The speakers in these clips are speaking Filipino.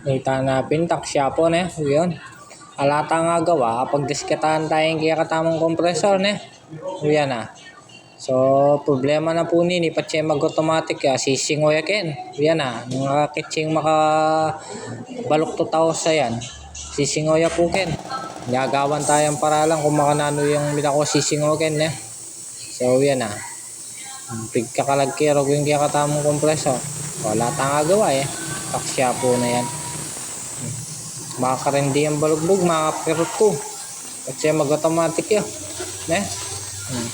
Kita na pintak siya po ne. Yun. Alata nga gawa. Pag disketahan tayong kaya katamang kompresor ne. Yan na. So, problema na po ni ni Pache mag-automatic ya. Sisingoy ken. Yan na. Mga kitsing maka balok to tao sa yan. Sisingoy po ken. Gagawan tayong paralan kung makanano yung minako sisingoy ken ne. So, yan na. Pigkakalagkiro yung kaya katamang kompresor. Wala tanga gawa eh. Taksya po na yan. Makakarindi ang balugbog, mga pirot ko. Kasi mag-automatic yun. Ne? Hmm.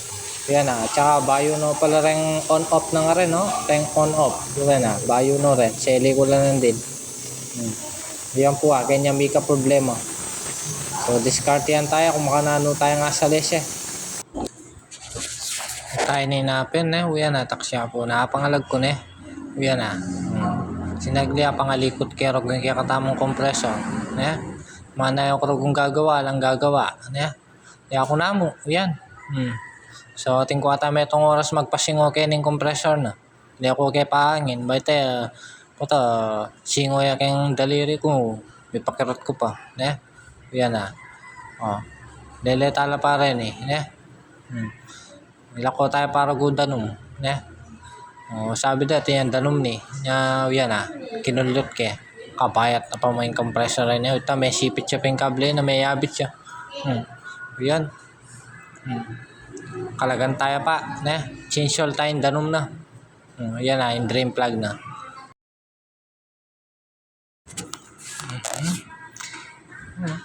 Yan na. Tsaka bayo no pala rin on-off na nga rin, no? Ring on-off. Yan na. Bayo no rin. Seli ko lang din. Hmm. Yan po ah. Kanya may ka problema. So, discard yan tayo kung makanano tayo nga sa lesye. Tayo na inapin, ne? Uyan na. Taksya po. Nakapangalag ko, ne? Uyan na. Hmm. Sinagli pangalikot kero kaya katamong kompresor. Ne? Mana yung kung gagawa lang gagawa. Ne? Kaya ako na mo. Uyan. Hmm. So, tingko ata may itong oras magpasingo kayo ng kompresor na. Hindi ako kay pahangin. Ba't eh, puta, singo ya kayong daliri ko. May pakirot ko pa. Ne? Yan na. Oh. Lele tala pa rin eh. Ne? Hmm. Ilako tayo para gudanum. Ne? Oh, sabi dati yan danom ni. Nya yan ah. Kinulot ke. Kabayat na pa mo yung compressor na Ito may sipit siya pa yung kable na may yabit siya. Hmm. Yan. Hmm. Kalagan tayo pa. Ne? Change all tayo danom na. Hmm. Yan ah. Yung drain plug na. Hmm.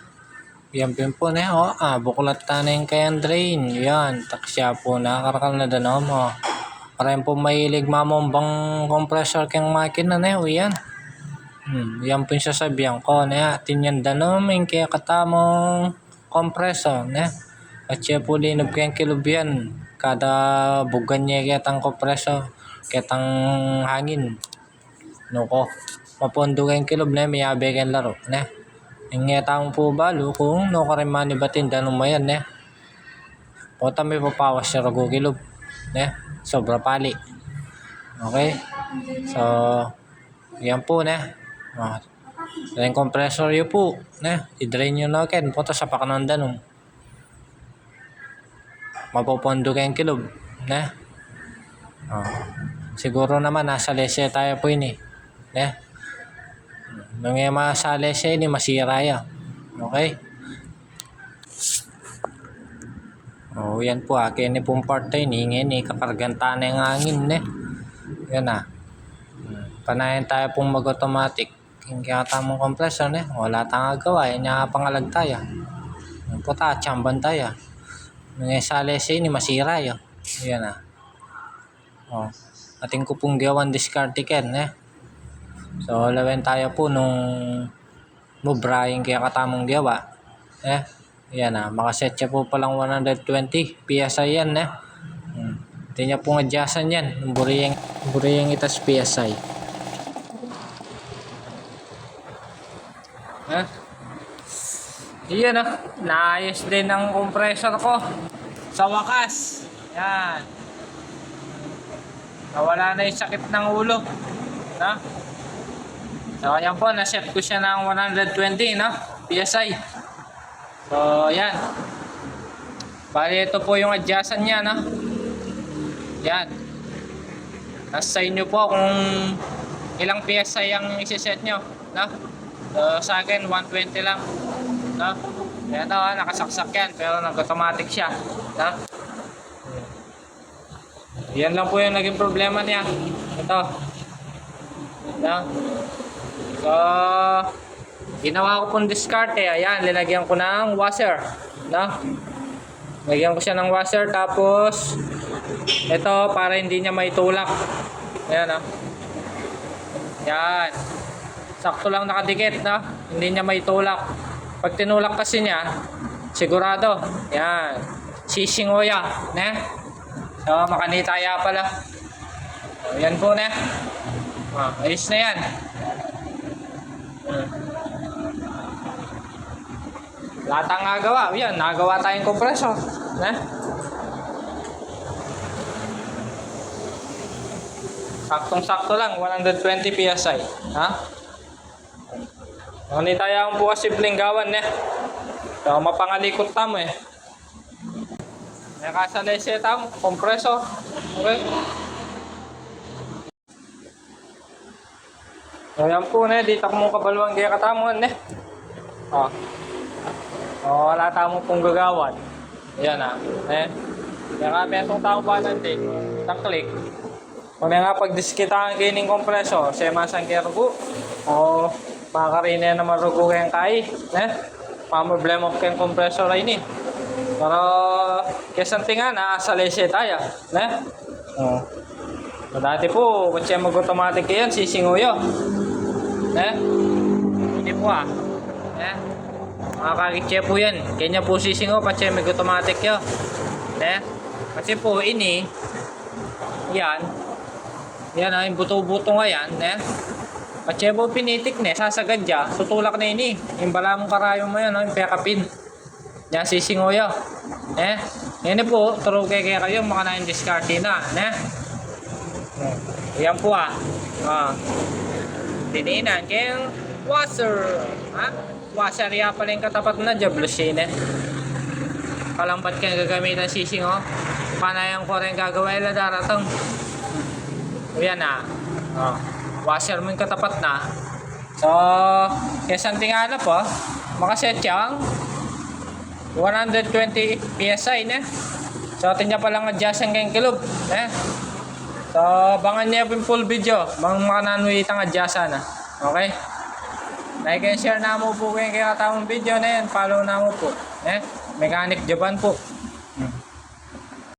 Yan pin po na oh. Ah, buklat ta na yung kayang drain. Yan. Taksya po na. Karakal na danom oh. Parang po mahilig mamombang compressor kang makina na yun. Yan. Hmm, yan po yung sasabihan ko. Na tinyan danom yung kaya katamong compressor. Na. At siya po linob kayang kilubyan. Kada bugan niya kaya tang compressor. Kaya tang hangin. No ko. Mapondo kayong kilob na may abe kayong laro. Na. Yung nga tamo po balo kung no rin manibatin danom mo yan. Na. Pota may papawas siya rago kilob. Na sobra pali. Okay? So, yan po na. Oh, yung compressor yun po. Na, i-drain nyo na ken. Punta sa pakananda nung. Mapopondo kayong kilob. Na. Oh. Siguro naman nasa lese tayo po yun eh. Na. Nung yung sa lese ni masira yan. Okay? Oh, yan po akin ni pong part tayo ni ngin ni kakarganta na yung hangin ne. Yan na. Hmm. Panayan tayo pong mag-automatic. Kaya tamang compressor ne. Wala tayong gawa. Yan nga pangalag tayo. Yan po ta, chamban tayo. Nung sali siya ni masira yun. Yan na. Oh. Ating ko pong gawan discard ticket ne. So, lawen tayo po nung mubraying kaya katamang gawa. Eh, yan ah, makaset siya po palang 120 PSI yan eh. Hindi niya pong adjustan yan. Buriyang, buriyang itas PSI. Eh? Iyan ah, naayos din ang compressor ko. Sa wakas. Yan. Nawala na yung sakit ng ulo. No? So, ayan po, naset ko siya ng 120, no? PSI. So, yan. Bali, ito po yung adjustan niya, no? Yan. Nasa sa inyo po kung ilang PSI ang isiset nyo, no? So, sa akin, 120 lang, no? Yan to, ah, nakasaksak yan, pero nag-automatic siya, no? Yan lang po yung naging problema niya. Ito. No? So, ginawa ko pong discard eh. Ayan, linagyan ko ng washer. No? Lagyan ko siya ng washer. Tapos, ito para hindi niya maitulak. Ayan, no? Yan. Sakto lang nakadikit, no? Hindi niya maitulak. Pag tinulak kasi niya, sigurado. Yan. Sisingoya. Ne? So, makanitaya pala. So, yan po na. Ah, ayos na yan. Hmm. Lahat ang nagawa. Yan, nagawa tayong kompresor. Eh? Saktong-sakto lang, 120 PSI. Ha? Ang tayo ang bukas simpleng gawan eh. So, mapangalikot tamo eh. May kasalay siya tamo, kompreso. Okay. So, yan po na, dito ko mong kabalawang kaya katamuan eh. Oh. Oh, wala tamo pong gagawan. Yan ah. Eh. Kaya nga, may itong tao ba nanti. Isang click. Kung nga pagdiskita ang kining kompreso, siya masang kergo. O, makakarina na marugo kayang kai. Eh? Mga problema ko kayang kompreso rin eh. Pero, kesang tinga na, salese tayo. Ne? Oh. So, dati po, kung siya mag-automatic yan, sisinguyo. Ne? Hindi po ah. Ne? Mga kakitse po yan. Kanya po sisingo, pa siya mag-automatic yun. Ne? Kasi po, ini, yan, yan ah, yung buto-buto nga yan, ne? Pachebo pinitik ne, sasagad ya, tutulak na ini. Yung bala mong karayo mo yan, no? yung pekapin. Yan, sisingoyo. Eh, yan po, turo kay kaya kayo, maka na yung discarte na, ne? Yan po ah. Ah. Dininan, kayang washer. Ha? Washer ya pala yung katapat na, jablos yun eh. Kalampat kang gagamitan sising oh. Panayang ko rin gagawa ila daratang. O yan na. Oh. Washer mo yung katapat na. So, kaya santing tingala po, makaset siyang 120 PSI ne. So, atin niya palang adjust ang kayong kilog. Ne? So, bangan niya po yung full video. Bang makananuitang adjust na. Okay? Like and share na mo po kayo kaya katawang video na yan. Follow na mo po. Eh? Mechanic Japan po.